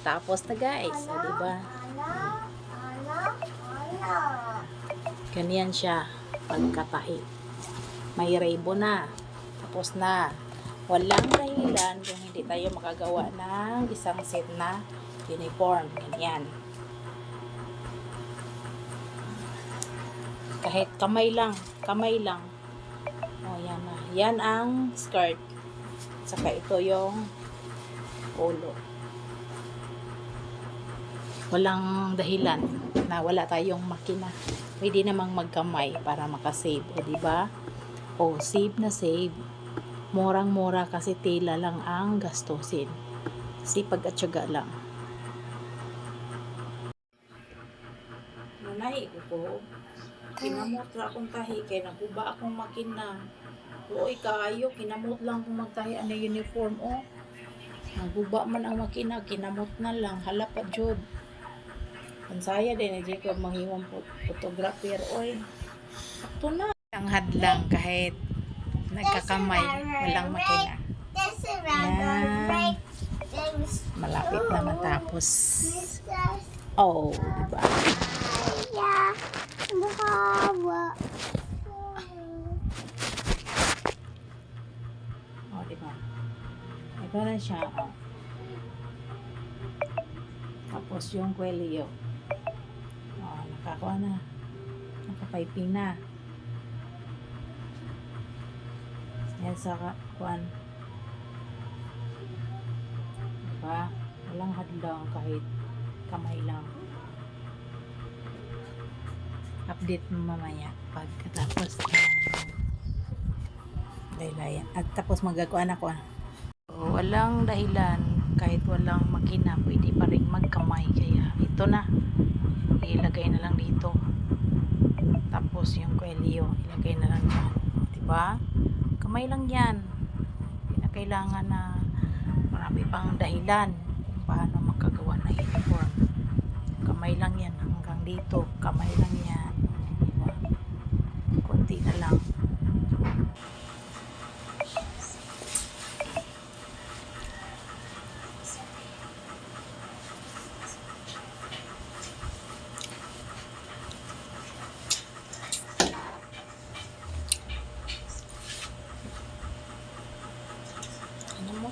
Tapos na guys, o, diba? Ganyan siya pagkatahi. May rainbow na. Tapos na. Walang dahilan kung hindi tayo makagawa ng isang set na uniform. Ganyan. Kahit kamay lang. Kamay lang. O, yan na. Yan ang skirt. Saka ito yung polo. Walang dahilan na wala tayong makina. Pwede namang magkamay para makasave. O, di ba? O, save na save. Murang-mura kasi tela lang ang gastusin. Sipag at syaga lang. Nanay ko ko. Kinamot ra akong tahi kay nakuba akong makina. Uy, kaayo, kinamot lang kung magtahi ano uniform o. Naguba man ang makina, kinamot na lang, hala pa jud. Pansaya din ni Jacob manghimong po- photographer oy. Ito na ang hadlang kahit nagkakamay, walang makina. Things. Malapit na matapos. Oh, di ba? Yeah. Oh, di ba? Ito na siya. Oh. Tapos yung kwelyo. Nakakuha na. Nakapiping na. Yan sa kuan. Diba? Walang hadlang kahit kamay lang. Update mo mamaya pagkatapos ng laylayan. At tapos magagawa ako. So, walang dahilan kahit walang makina pwede pa rin magkamay kaya ito na ilagay na lang dito. Tapos yung kwelyo ilagay na lang dyan. Diba? Kamay lang yan. Hindi na kailangan na marami pang dahilan kung paano makagawa ng uniform. Kamay lang yan. Hanggang dito kamay lang yan. Diba? konti na lang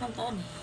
Ano mo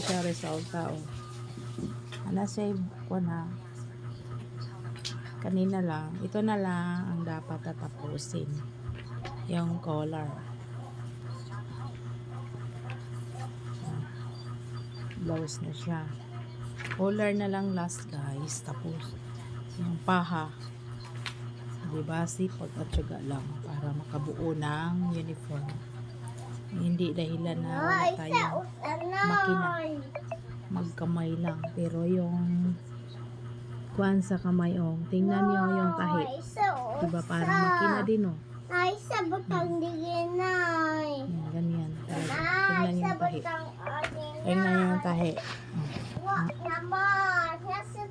siya resulta oh. Ano save ko na. Kanina lang. Ito na lang ang dapat tatapusin. Yung collar. Blouse na siya. Collar na lang last guys. Tapos yung paha. Diba? Sipag at syaga lang para makabuo ng uniform. Hindi dahilan na wala tayong makina. magkamay lang. Pero yung kuan sa kamay, oh, tingnan niyo yung tahi. Diba parang makina din, oh. Ay, sa butang digin ay. Yan, ganyan. Ay, Tingnan niyo yung tahi. Tingnan niyo yung tahi. To.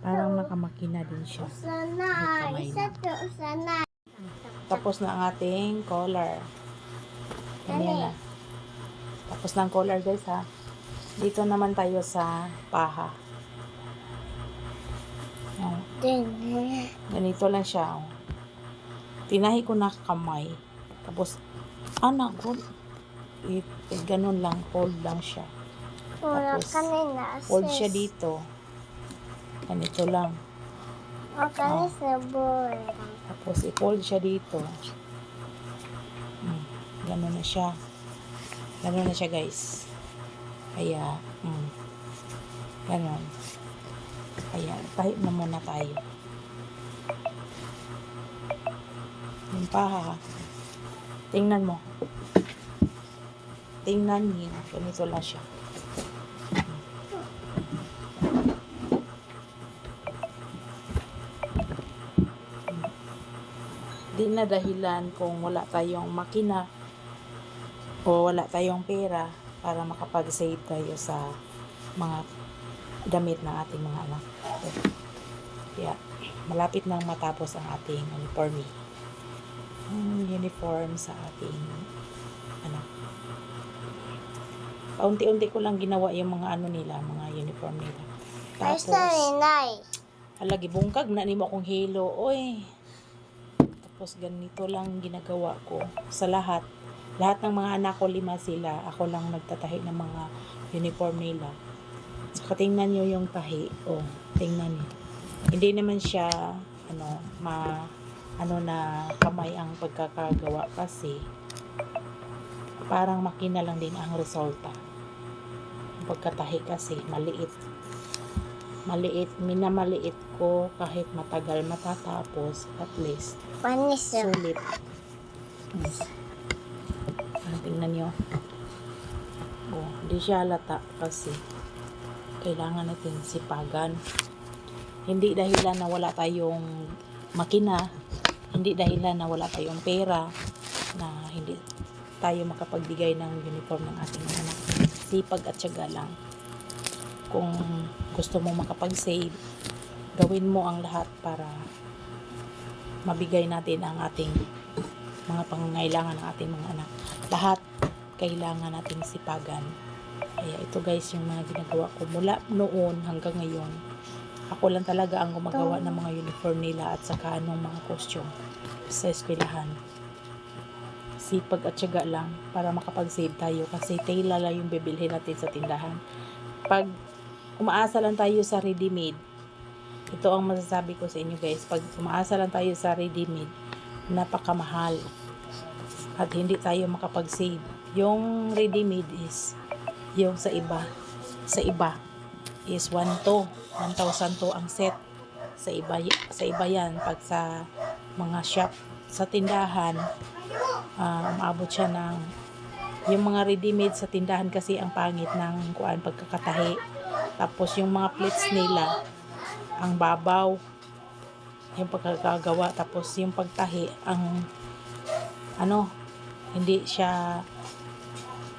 Parang nakamakina din siya. Sanay. kamay Sa lang. to, sanay. Tapos na ang ating collar. Ganyan na. Tapos ng collar, guys, ha. Dito naman tayo sa paha. Yan. Ganito lang siya. Oh. Tinahi ko na kamay. Tapos, anak ko, it, it, ganun lang, hold lang siya. Tapos, kanina. Hold siya dito. Ganito lang. O kanina sa boy. Tapos, i-fold siya dito. Hmm, ganun na siya. Gano'n na siya, guys. Kaya, mm, gano'n. Ayan, tayo na muna tayo. Yung paha. Tingnan mo. Tingnan niyo. Ganito lang siya. Hindi na dahilan kung wala tayong makina o wala tayong pera para makapag-save tayo sa mga damit ng ating mga anak. Kaya, malapit nang matapos ang ating uniforme. Ang uniform sa ating anak. Paunti-unti ko lang ginawa yung mga ano nila, mga uniform nila. Tapos. Alagi bungkag na nimo akong hilo. Oy. Tapos ganito lang ginagawa ko sa lahat. Lahat ng mga anak ko lima sila. Ako lang nagtatahi ng mga uniform nila. Saka tingnan nyo yung tahi. Oh, tingnan nyo. Hindi naman siya ano, ma ano na kamay ang pagkakagawa kasi parang makina lang din ang resulta. Ang pagkatahi kasi maliit maliit, minamaliit ko kahit matagal matatapos at least Panis sulit hmm. Tingnan nyo. Oh, di siya lata kasi kailangan natin sipagan. Hindi dahilan na wala tayong makina. Hindi dahilan na wala tayong pera na hindi tayo makapagbigay ng uniform ng ating anak. Sipag at syaga lang. Kung gusto mo makapag-save, gawin mo ang lahat para mabigay natin ang ating mga pangangailangan ng ating mga anak. Lahat kailangan nating sipagan. Kaya ito guys yung mga ginagawa ko mula noon hanggang ngayon. Ako lang talaga ang gumagawa ng mga uniform nila at saka anong mga costume sa eskwelahan. Sipag at syaga lang para makapag-save tayo kasi tela lang yung bibilhin natin sa tindahan. Pag umaasa lang tayo sa ready-made, ito ang masasabi ko sa inyo guys, pag umaasa lang tayo sa ready-made, napakamahal at hindi tayo makapag-save. Yung ready-made is yung sa iba, sa iba is 1 to, 1,000 to ang set. Sa iba, sa iba yan, pag sa mga shop, sa tindahan, ah, umabot siya ng yung mga ready-made sa tindahan kasi ang pangit ng kuan pagkakatahi. Tapos yung mga plates nila, ang babaw, yung pagkakagawa. Tapos yung pagtahi, ang ano, hindi siya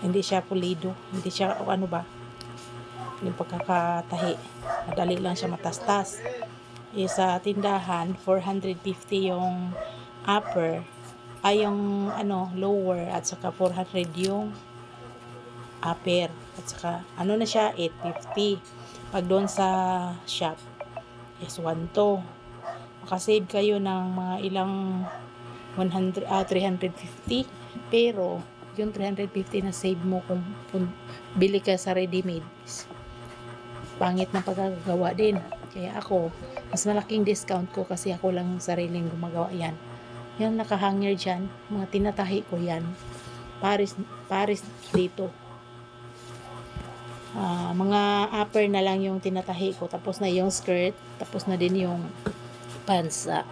hindi siya pulido. Hindi siya, o ano ba, yung pagkakatahi. Madali lang siya matastas. Eh, sa tindahan, 450 yung upper, ay yung ano, lower, at saka 400 yung upper. At saka, ano na siya, 850. Pag doon sa shop, is 1 to. Makasave kayo ng mga ilang 100, ah, 350. Pero, yung 350 na save mo kung, kung bili ka sa ready-made, pangit na pagkagawa din. Kaya ako, mas malaking discount ko kasi ako lang sariling gumagawa yan. Yung nakahanger dyan, mga tinatahi ko yan. Paris, Paris dito. Ah, mga upper na lang yung tinatahi ko. Tapos na yung skirt. Tapos na din yung pants sa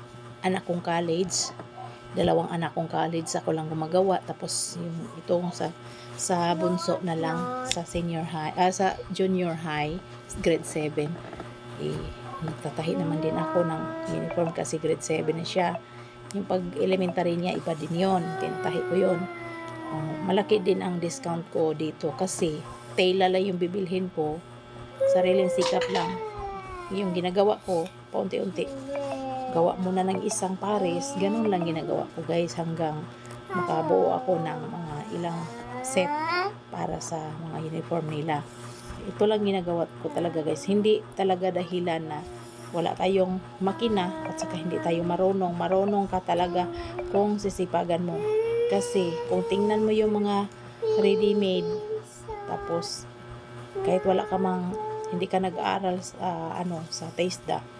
anak kong college. Dalawang anak kong college ako lang gumagawa. Tapos yung ito sa sa bunso na lang sa senior high, ah, sa junior high, grade 7. Eh, nagtatahi naman din ako ng uniform kasi grade 7 na siya. Yung pag elementary niya, iba din yon Tinatahi ko yon Oh, malaki din ang discount ko dito kasi tela lang yung bibilhin ko. Sariling sikap lang. Yung ginagawa ko, paunti-unti. Gawa muna ng isang pares. Ganun lang ginagawa ko guys hanggang makabuo ako ng mga ilang set para sa mga uniform nila. Ito lang ginagawa ko talaga guys. Hindi talaga dahilan na wala tayong makina at saka hindi tayo marunong. Marunong ka talaga kung sisipagan mo. Kasi kung tingnan mo yung mga ready-made tapos kahit wala ka mang hindi ka nag-aaral sa ano sa TASDA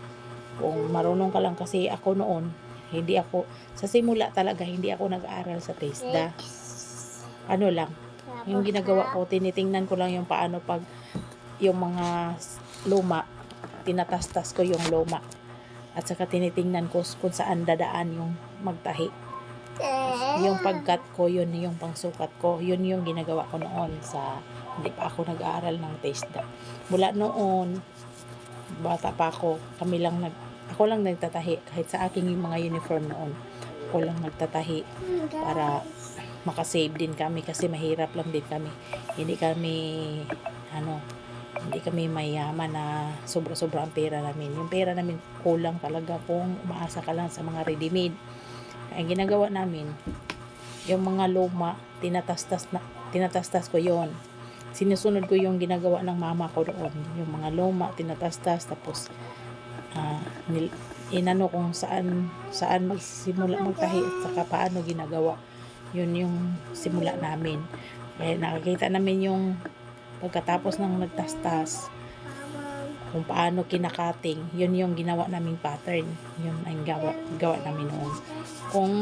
kung marunong ka lang kasi ako noon hindi ako sa simula talaga hindi ako nag-aaral sa TASDA ano lang yung ginagawa ko tinitingnan ko lang yung paano pag yung mga luma tinatastas ko yung luma. At saka tinitingnan ko kung saan dadaan yung magtahi. Yung pagkat ko, yun yung pangsukat ko. Yun yung ginagawa ko noon sa, hindi pa ako nag-aaral ng TESDA. Mula noon, bata pa ako, kami lang nag, ako lang nagtatahi kahit sa aking yung mga uniform noon. ako lang nagtatahi para makasave din kami kasi mahirap lang din kami. Hindi kami ano, hindi kami mayaman na sobra-sobra ang pera namin. Yung pera namin kulang talaga kung umaasa ka lang sa mga ready-made. Ang ginagawa namin, yung mga luma, tinatastas na tinatastas ko yon sinusunod ko yung ginagawa ng mama ko doon yung mga luma tinatastas tapos ah, nil, inano kung saan saan magsimula magtahi at saka paano ginagawa. Yun yung simula namin. Kaya nakakita namin yung pagkatapos ng nagtastas kung paano kinakating yun yung ginawa naming pattern. Yun ang gawa, gawa namin noon. Kung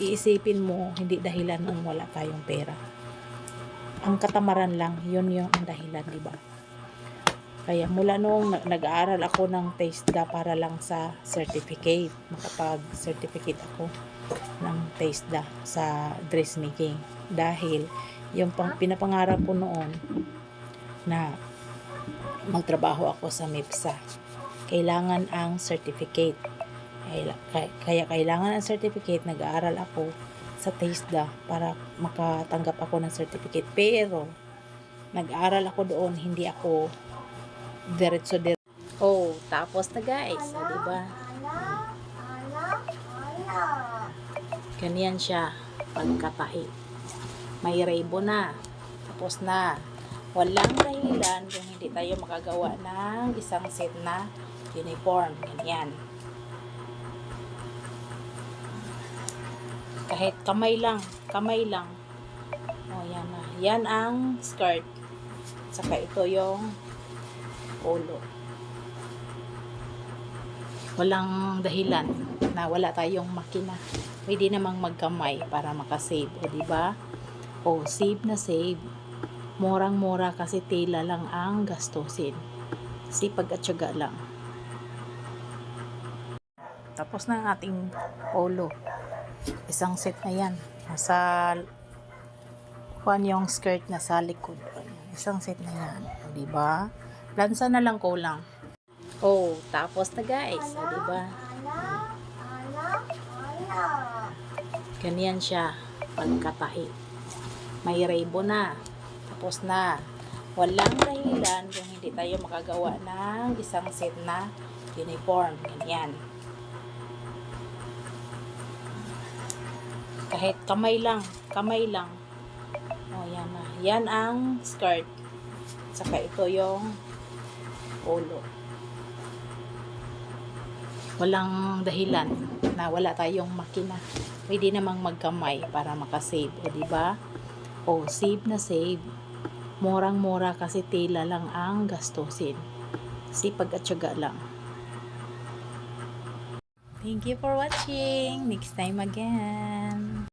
iisipin mo hindi dahilan ng wala tayong pera. Ang katamaran lang yun yung ang dahilan di ba kaya mula noong nag- nag-aaral ako ng TASDA para lang sa certificate makapag certificate ako ng TASDA sa dressmaking. Dahil yung pang, pinapangarap ko noon na magtrabaho ako sa MEPSA kailangan ang certificate. Kaya kailangan ang certificate nag-aaral ako sa TASDA para makatanggap ako ng certificate. Pero nag-aaral ako doon hindi ako diretso diretso. Oh tapos na guys. Oh, di ba ganyan siya pagkatahi may rainbow na. Tapos na. Walang dahilan kung hindi tayo makagawa ng isang set na uniform. Ganyan. Kahit kamay lang kamay lang. Oh yan na. Yan ang skirt. Saka ito yung polo. Walang dahilan na wala tayong makina. Pwede namang magkamay para makasave o di ba? O save na save murang mura kasi tela lang ang gastusin. Sipag at syaga lang. Tapos na ang ating polo. Isang set na yan. Nasa kuan yung skirt na sa likod. Isang set na yan o, di ba lansa na lang kulang oh tapos na guys. O, di ba ganyan siya. Pagkatahi. May rainbow na. Tapos na. Walang dahilan kung hindi tayo makagawa ng isang set na uniform. Ganyan. Kahit kamay lang. Kamay lang. Oh yan na. Yan ang skirt. Saka ito yung polo walang dahilan na wala tayong makina. Pwede namang magkamay para makasave o di ba? O save na save. Murang mura kasi tela lang ang gastusin. Sipag at syaga lang. Thank you for watching. Next time again.